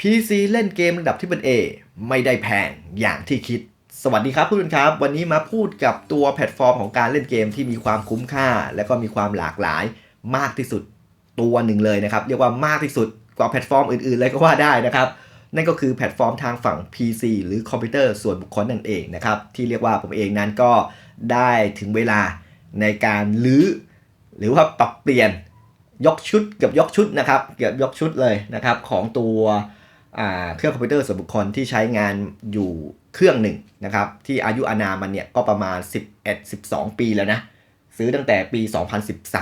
PC เล่นเกมระดับที่เป็น A ไม่ได้แพงอย่างที่คิด สวัสดีครับเพื่อนๆครับ วันนี้มาพูดกับตัวแพลตฟอร์มของการเล่นเกมที่มีความคุ้มค่า และก็มีความหลากหลายมากที่สุดตัวหนึ่งเลยนะครับ เรียกว่ามากที่สุดกว่าแพลตฟอร์มอื่นๆเลยก็ว่าได้นะครับ นั่นก็คือแพลตฟอร์มทางฝั่ง PC หรือคอมพิวเตอร์ส่วนบุคคลนั่นเองนะครับที่เรียกว่าผมเองนั้นก็ได้ถึงเวลาในการลื้อหรือว่าปรับเปลี่ยนยกชุดเกือบยกชุดนะครับเกือบยกชุดเลยนะครับของตัว เครื่องคอมพิวเตอร์ส่วนบุคคลที่ใช้งานอยู่เครื่องหนึ่งนะครับที่อายุอานามันเนี่ยก็ประมาณ 11-12 ปีแล้วนะ ซื้อตั้งแต่ปี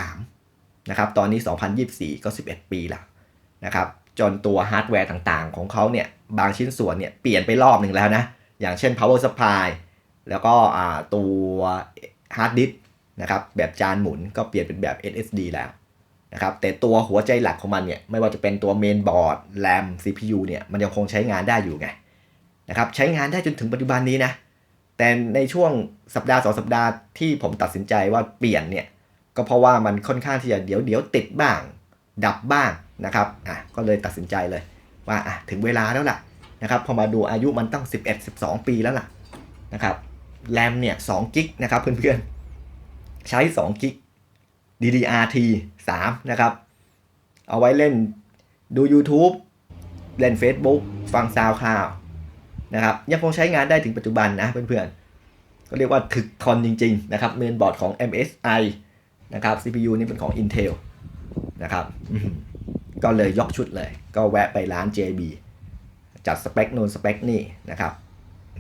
2013 นะครับตอนนี้ 2024 ก็ 11 ปีแล้วนะครับจนตัวฮาร์ดแวร์ต่างๆ ของเขาเนี่ยบางชิ้นส่วนเนี่ยเปลี่ยนไปรอบหนึ่งแล้วนะ อย่างเช่น power supply แล้วก็ตัวฮาร์ดดิสนะครับแบบจานหมุนก็เปลี่ยนเป็นแบบ SSD แล้ว นะครับแต่ตัวหัวใจหลักของมันเนี่ยไม่ว่าจะเป็นตัวเมนบอร์ด RAM CPU เนี่ยมันยังคงใช้งานได้อยู่ไงนะครับใช้งานได้จนถึงปัจจุบันนี้นะแต่ในช่วงสัปดาห์สองสัปดาห์ที่ผมตัดสินใจว่าเปลี่ยนเนี่ยก็เพราะว่ามันค่อนข้างที่จะเดี๋ยวเดี๋ยวติดบ้าง ดับบ้างนะครับอะก็เลยตัดสินใจเลยว่าอะถึงเวลาแล้วล่ะนะครับพอมาดูอายุมันตั้ง 11 12 ปีแล้วล่ะนะครับแรมเนี่ย2กิกนะครับเพื่อนๆ ใช้2กิก DDR-T 3 นะครับ เอาไว้เล่นดู YouTube เล่น Facebook ฟัง SoundCloud นะครับยังคงใช้งานได้ถึงปัจจุบันนะเพื่อนๆ ก็เรียกว่าถึกทนจริงๆนะครับเมนบอร์ดของ MSI นะครับ CPU นี่เป็นของ Intel นะครับก็เลยยกชุดเลย ก็แวะไปร้าน JB จัดสเปคนูนสเปคนี่นะครับ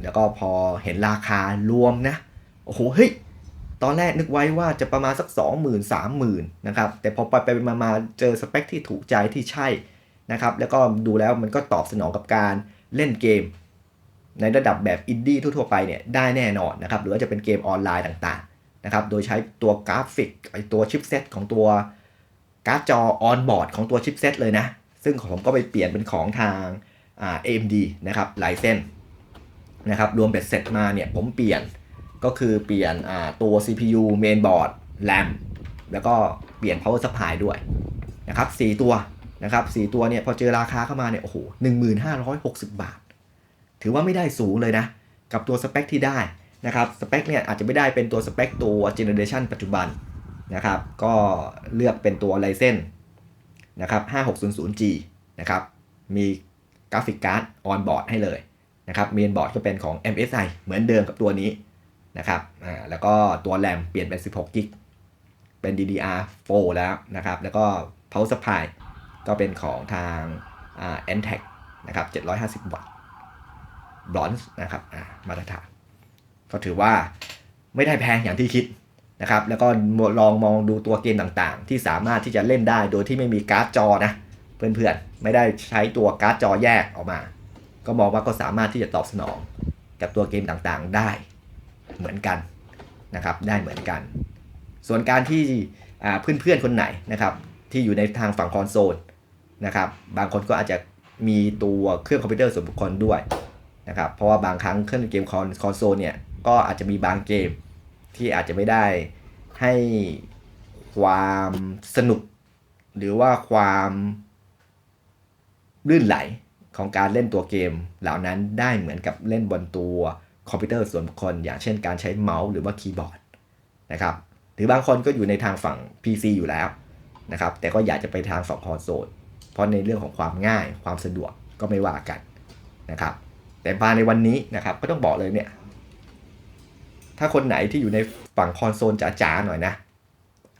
แล้วก็พอเห็นราคารวมนะ โอ้โห เฮ้ย ตอนแรกนึกไว้ว่าจะประมาณสัก 20,000 30,000นะครับ แต่พอไปไปมามาเจอสเปคที่ถูกใจที่ใช่นะครับ แล้วก็ดูแล้วมันก็ตอบสนองกับการเล่นเกม ในระดับแบบอินดี้ทั่วๆไปเนี่ยได้แน่นอนนะครับ หรือว่าจะเป็นเกมออนไลน์ต่างๆนะครับ โดยใช้ตัวกราฟิกไอตัวชิปเซตของตัวการ์ดจอออนบอร์ดของตัวชิปเซตเลยนะ ซึ่งผมก็ไปเปลี่ยนเป็นของทางอ่า AMD นะครับไลายเซนนะครับ รวมเบ็ดเสร็จมาเนี่ยผมเปลี่ยน ก็คือเปลี่ยนตัว CPU mainboard RAM แล้วก็เปลี่ยน power supply ด้วยนะครับ4ตัวนะครับ4ตัวเนี่ยพอเจอราคาเข้ามาเนี่ยโอ้โห1560 บาท ถือว่าไม่ได้สูงเลยนะ กับตัวสเปคที่ได้นะครับสเปคเนี่ยอาจจะไม่ได้เป็นตัวสเปคตัวเจเนอเรชันปัจจุบันนะครับก็เลือกเป็นตัว Ryzen นะครับ 5600G นะครับมีกราฟิกการ์ดออนบอร์ดให้เลยนะครับเมนบอร์ดก็เป็นของ MSI เหมือนเดิมกับตัวนี้ นะครับอ่าแล้วก็ตัวแรมเปลี่ยนเป็น 16กิกเป็น DDR4 แล้วนะครับ แล้วก็ power supply ก็เป็นของทางอ่า n t e c นะครับ750 วัตต์ bronze นะครับอ่ามาตรฐานก็ถือว่าไม่ได้แพงอย่างที่คิดนะครับ แล้วก็ลองมองดูตัวเกมต่างๆ ที่สามารถที่จะเล่นได้โดยที่ไม่มีการ์ดจอนะเพื่อนๆ ไม่ได้ใช้ตัวการ์ดจอแยกออกมา ก็มองว่าก็สามารถที่จะตอบสนองกับตัวเกมต่างๆได้ เหมือนกันนะครับได้เหมือนกัน ส่วนการที่อ่าเพื่อนๆคนไหนนะครับที่อยู่ในทางฝั่งคอนโซลนะครับบางคนก็อาจจะมีตัวเครื่องคอมพิวเตอร์ส่วนบุคคลด้วยนะครับเพราะว่าบางครั้งเครื่องเกมคอนคอนโซลเนี่ยก็อาจจะมีบางเกมที่อาจจะไม่ได้ให้ความสนุก หรือว่าความลื่นไหลของการเล่นตัวเกมเหล่านั้นได้เหมือนกับเล่นบนตัว คอมพิวเตอร์ส่วนบุคคล อย่างเช่นการใช้เมาส์หรือว่าคีย์บอร์ดนะครับหรือบางคนก็อยู่ในทางฝั่ง PC อยู่แล้วนะครับแต่ก็อยากจะไปทางฝั่งคอนโซลเพราะในเรื่องของความง่ายความสะดวกก็ไม่ว่ากันนะครับแต่มาในวันนี้นะครับก็ต้องบอกเลยเนี่ยถ้าคนไหนที่อยู่ในฝั่งคอนโซลจ๋าๆหน่อยนะ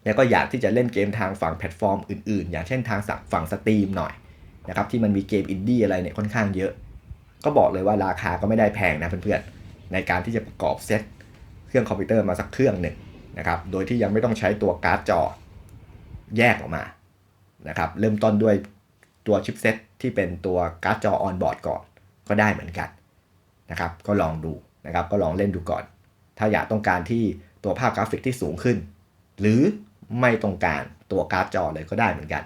แล้วก็อยากที่จะเล่นเกมทางฝั่งแพลตฟอร์มอื่นๆ อย่างเช่นทางฝั่งสตรีมหน่อยนะครับที่มันมีเกมอินดี้อะไรเนี่ยค่อนข้างเยอะ ก็บอกเลยว่าราคาก็ไม่ได้แพงนะเพื่อนๆ ในการที่จะประกอบเซตเครื่องคอมพิวเตอร์มาสักเครื่องหนึ่งนะครับ โดยที่ยังไม่ต้องใช้ตัวการ์ดจอแยกออกมานะครับ เริ่มต้นด้วยตัวชิปเซตที่เป็นตัวการ์ดจอออนบอร์ดก่อนก็ได้เหมือนกันนะครับ ก็ลองดูนะครับ ก็ลองเล่นดูก่อน ถ้าอยากต้องการที่ตัวภาพกราฟิกที่สูงขึ้น หรือไม่ต้องการตัวการ์ดจอเลยก็ได้เหมือนกัน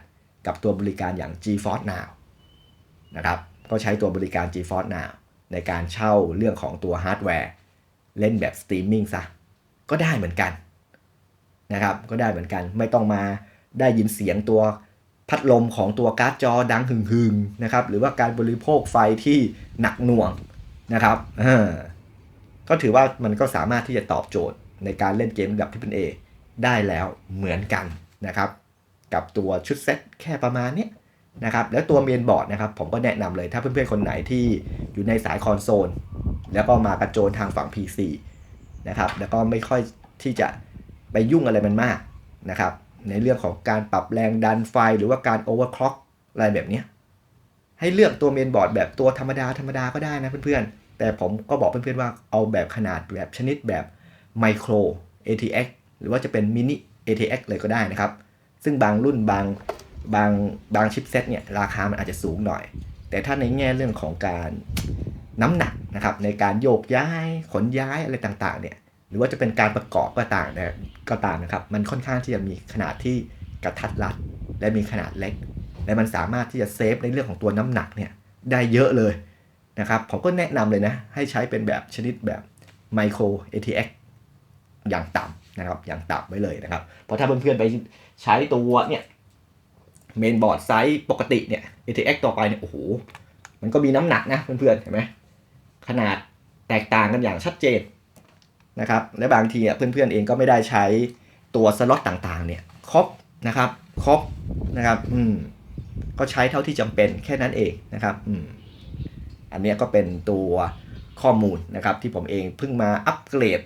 กับตัวบริการอย่าง GeForce Now นะครับ ก็ใช้ตัวบริการ GeForce Now ในการเช่าเรื่องของตัวฮาร์ดแวร์เล่นแบบสตรีมมิ่งซะก็ได้เหมือนกันนะครับก็ได้เหมือนกันไม่ต้องมาได้ยินเสียงตัวพัดลมของตัวการ์ดจอดังหึงๆนะครับหรือว่าการบริโภคไฟที่หนักหน่วงนะครับก็ถือว่ามันก็สามารถที่จะตอบโจทย์ในการเล่นเกมระดับที่เป็น A ได้แล้วเหมือนกันนะครับ กับตัวชุดเซ็ตแค่ประมาณนี้ นะครับแล้วตัวเมนบอร์ดนะครับผมก็แนะนำเลยถ้าเพื่อนๆคนไหนที่อยู่ในสายคอนโซลแล้วก็มากระโจนทางฝั่ง PC นะครับแล้วก็ไม่ค่อยที่จะไปยุ่งอะไรมันมากนะครับในเรื่องของการปรับแรงดันไฟหรือว่าการโอเวอร์คล็อกอะไรแบบนี้ให้เลือกตัวเมนบอร์ดแบบตัวธรรมดาธรรมดาก็ได้นะเพื่อนๆ แต่ผมก็บอกเพื่อนๆว่าเอาแบบขนาดแบบชนิดแบบไมโคร ATX หรือว่าจะเป็นมินิ ATX เลยก็ได้นะครับ ซึ่งบางรุ่นบาง บางบางชิปเซตเนี่ยราคามันอาจจะสูงหน่อย แต่ถ้าในแง่เรื่องของการน้ำหนักนะครับในการโยกย้ายขนย้ายอะไรต่างๆเนี่ยหรือว่าจะเป็นการประกอบก็ต่างนะก็ตามนะครับ มันค่อนข้างที่จะมีขนาดที่กระทัดรัด และมีขนาดเล็ก และมันสามารถที่จะเซฟในเรื่องของตัวน้ำหนักเนี่ยได้เยอะเลยนะครับผมก็แนะนำเลยนะ ให้ใช้เป็นแบบชนิดแบบ Micro ATX อย่างต่ำนะครับอย่างต่ำไว้เลยนะครับเพราะถ้าเพื่อนๆไปใช้ตัวเนี่ย เมนบอร์ดไซส์ปกติเนี่ย ATX ต่อไปเนี่ยโอ้โหมันก็มีน้ำหนักนะเพื่อนๆเห็นไหมขนาดแตกต่างกันอย่างชัดเจนนะครับและบางทีอะเพื่อนๆเองก็ไม่ได้ใช้ตัวสล็อตต่างๆเนี่ยครบนะครับครบนะครับอืมก็ใช้เท่าที่จำเป็นแค่นั้นเองนะครับอืมอันนี้ก็เป็นตัวข้อมูลนะครับที่ผมเองเพิ่งมาอัปเกรด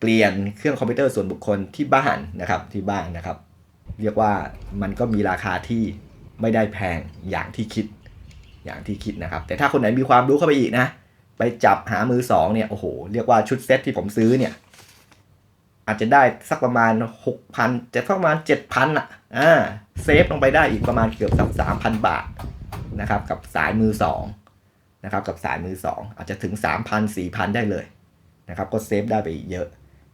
เปลี่ยนเครื่องคอมพิวเตอร์ส่วนบุคคลที่บ้านนะครับที่บ้านนะครับ เรียกว่ามันก็มีราคาที่ไม่ได้แพงอย่างที่คิดอย่างที่คิดนะครับ แต่ถ้าคนไหนมีความรู้เข้าไปอีกนะ ไปจับหามือสองเนี่ยโอ้โหเรียกว่าชุดเซ็ตที่ผมซื้อเนี่ย อาจจะได้สักประมาณ 6,000จะประมาณ 7,000อะอ่าเซฟลงไปได้อีกประมาณเกือบสัก3,000 บาทนะครับกับสายมือสองนะครับกับสายมือสองอาจจะถึง 3,000 4,000 ได้เลยนะครับก็เซฟได้ไปอีกเยอะ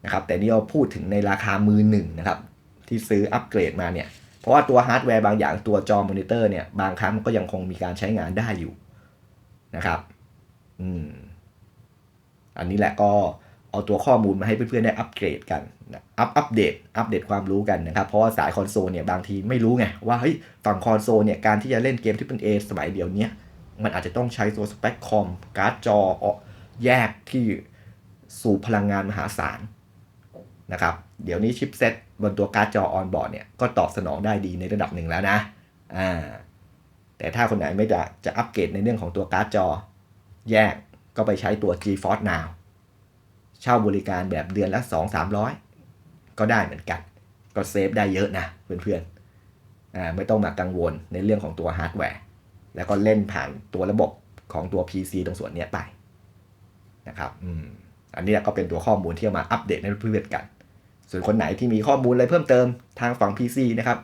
นะครับแต่นี่เราพูดถึงในราคามือหนึ่งนะครับ ที่ซื้ออัปเกรดมาเนี่ยเพราะว่าตัวฮาร์ดแวร์บางอย่างตัวจอมอนิเตอร์เนี่ยบางครั้งมันก็ยังคงมีการใช้งานได้อยู่นะครับอืมอันนี้แหละก็เอาตัวข้อมูลมาให้เพื่อนๆได้อัปเกรดกันอัปอัปเดตอัปเดตความรู้กันนะครับ เพราะว่าสายคอนโซลเนี่ยบางทีไม่รู้ไงว่าเฮ้ยฝั่งคอนโซลเนี่ยการที่จะเล่นเกมที่เป็น A สมัยเดียวเนี้ยมันอาจจะต้องใช้ตัวสเปคคอมการ์ดจอแยกที่สูบพลังงานมหาศาลนะครับ เดี๋ยวนี้ชิปเซตบนตัวการ์ดจอออนบอร์ดเนี่ยก็ตอบสนองได้ดีในระดับหนึ่งแล้วนะอ่าแต่ถ้าคนไหนไม่จะจะอัปเกรดในเรื่องของตัวการ์ดจอ แยกก็ไปใช้ตัว GeForce Now เช่าบริการแบบเดือนละ 2-300 ก็ได้เหมือนกัน ก็เซฟได้เยอะนะเพื่อนๆอ่าไม่ต้องมากังวลในเรื่องของตัวฮาร์ดแวร์ แล้วก็เล่นผ่านตัวระบบของตัว PC ตรงส่วนนี้ไปนะครับอืมอันนี้ก็เป็นตัวข้อมูลที่เอามาอัปเดตให้เพื่อนๆกัน ส่วนคนไหนที่มีข้อมูลอะไรเพิ่มเติมทางฝั่ง PC นะครับ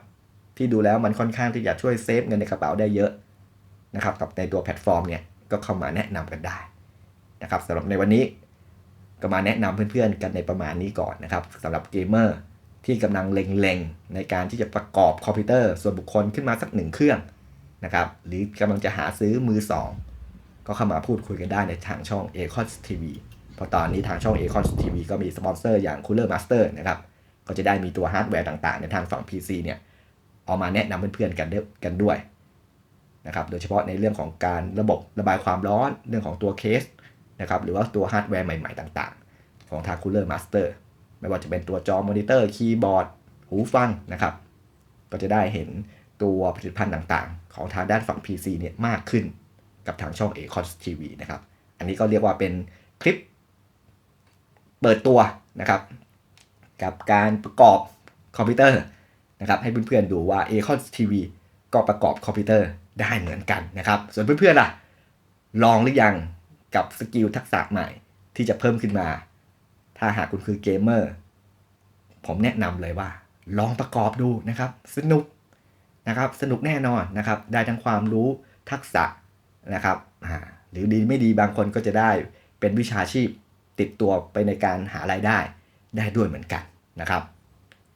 ที่ดูแล้วมันค่อนข้างที่จะช่วยเซฟเงินในกระเป๋าได้เยอะนะครับกับในตัวแพลตฟอร์มเนี่ยก็เข้ามาแนะนำกันได้นะครับสำหรับในวันนี้ก็มาแนะนำเพื่อนๆ กันในประมาณนี้ก่อนนะครับสำหรับเกมเมอร์ที่กำลังเล็งๆ ในการที่จะประกอบคอมพิวเตอร์ ส่วนบุคคลขึ้นมาสักหนึ่งเครื่องนะครับหรือกำลังจะหาซื้อมือสองก็เข้ามาพูดคุยกันได้ในทางช่อง a c o n TV เพราะตอนนี้ทางช่อง a c o n TV ก็มีสปอนเซอร์อย่าง Cooler Master นะครับ ก็จะได้มีตัวฮาร์ดแวร์ต่างๆ ในทางฝั่ง PC เนี่ยเอามาแนะนำเพื่อนๆกันด้วยกันด้วยนะครับ โดยเฉพาะในเรื่องของการระบบระบายความร้อนเรื่องของตัวเคสนะครับ หรือว่าตัวฮาร์ดแวร์ใหม่ๆต่างๆ ของทาง Cooler Master ไม่ว่าจะเป็นตัวจอมอนิเตอร์ คีย์บอร์ด หูฟังนะครับ ก็จะได้เห็นตัวผลิตภัณฑ์ต่างๆ ของทางด้านฝั่ง PC เนี่ยมากขึ้นกับทางช่อง a c o n TV นะครับ อันนี้ก็เรียกว่าเป็นคลิป เปิดตัวนะครับ กับการประกอบคอมพิวเตอร์นะครับ ให้เพื่อนๆดูว่า a c o n TV ก็ประกอบคอมพิวเตอร์ได้เหมือนกันนะครับ ส่วนเพื่อนๆล่ะ ลองหรือยังกับสกิลทักษะใหม่ที่จะเพิ่มขึ้นมา ถ้าหากคุณคือเกมเมอร์ผมแนะนำเลยว่า ลองประกอบดูนะครับ สนุกนะครับ สนุกแน่นอนนะครับ ได้ทั้งความรู้ทักษะนะครับหรือดีไม่ดีบางคนก็จะได้เป็นวิชาชีพ ติดตัวไปในการหารายได้ได้ด้วยเหมือนกันนะครับ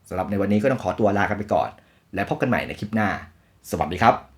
สำหรับในวันนี้ก็ต้องขอตัวลากันไปก่อน และพบกันใหม่ในคลิปหน้า สวัสดีครับ